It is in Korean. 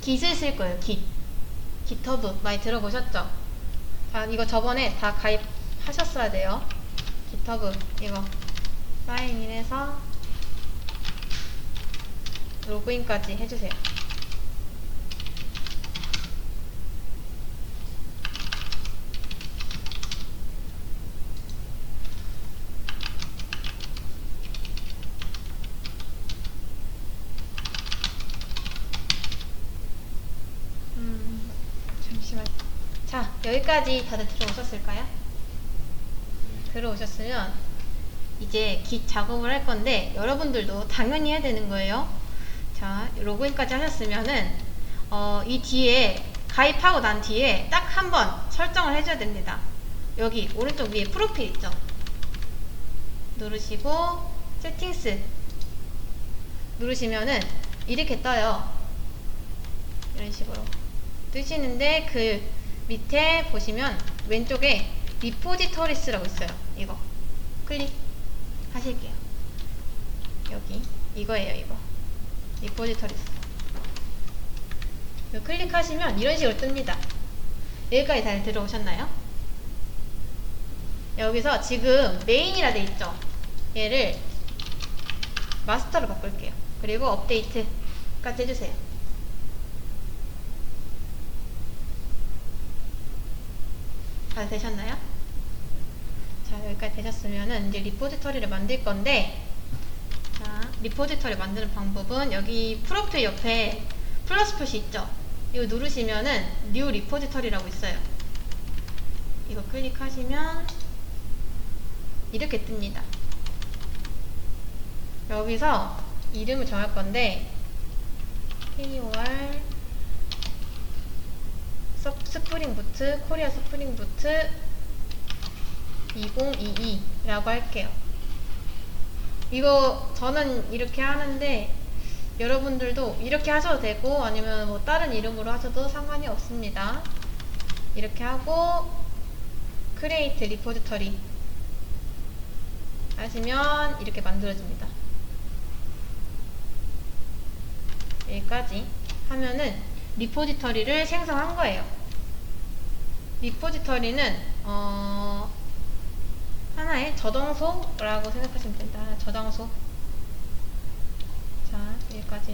깃을 쓸 거예요. 깃. 깃허브 많이 들어보셨죠? 자, 이거 저번에 다 가입하셨어야 돼요. 깃허브 이거 사인인해서 로그인까지 해주세요. 잠시만. 자, 여기까지 다들 들어오셨을까요? 들어오셨으면 이제 깃 작업을 할 건데 여러분들도 당연히 해야 되는 거예요. 자, 로그인까지 하셨으면은 어, 이 뒤에 가입하고 난 뒤에 딱 한 번 설정을 해줘야 됩니다. 여기 오른쪽 위에 프로필 있죠? 누르시고 세팅스 누르시면은 이렇게 떠요. 이런 식으로 뜨시는데 그 밑에 보시면 왼쪽에 리포지터리스라고 있어요. 이거 클릭 하실게요. 여기 이거예요. 이거 리포지터리스. 이거 클릭하시면 이런 식으로 뜹니다. 여기까지 잘 들어오셨나요? 여기서 지금 메인이라 돼 있죠. 얘를 마스터로 바꿀게요. 그리고 업데이트까지 해주세요. 잘 되셨나요? 자, 여기까지 되셨으면은 이제 리포지터리를 만들 건데, 자, 리포지터리 만드는 방법은 여기 프로필 옆에 플러스 표시 있죠? 이거 누르시면은 뉴 리포지터리라고 있어요. 이거 클릭하시면 이렇게 뜹니다. 여기서 이름을 정할 건데, KOR 서- 스프링 부트, 코리아 스프링 부트 2022라고 할게요. 이거 저는 이렇게 하는데 여러분들도 이렇게 하셔도 되고 아니면 뭐 다른 이름으로 하셔도 상관이 없습니다. 이렇게 하고 크리에이트 리포지터리 하시면 이렇게 만들어집니다. 여기까지 하면은 리포지터리를 생성한 거예요. 리포지터리는 어, 하나의 저장소라고 생각하시면 된다. 저장소. 자, 여기까지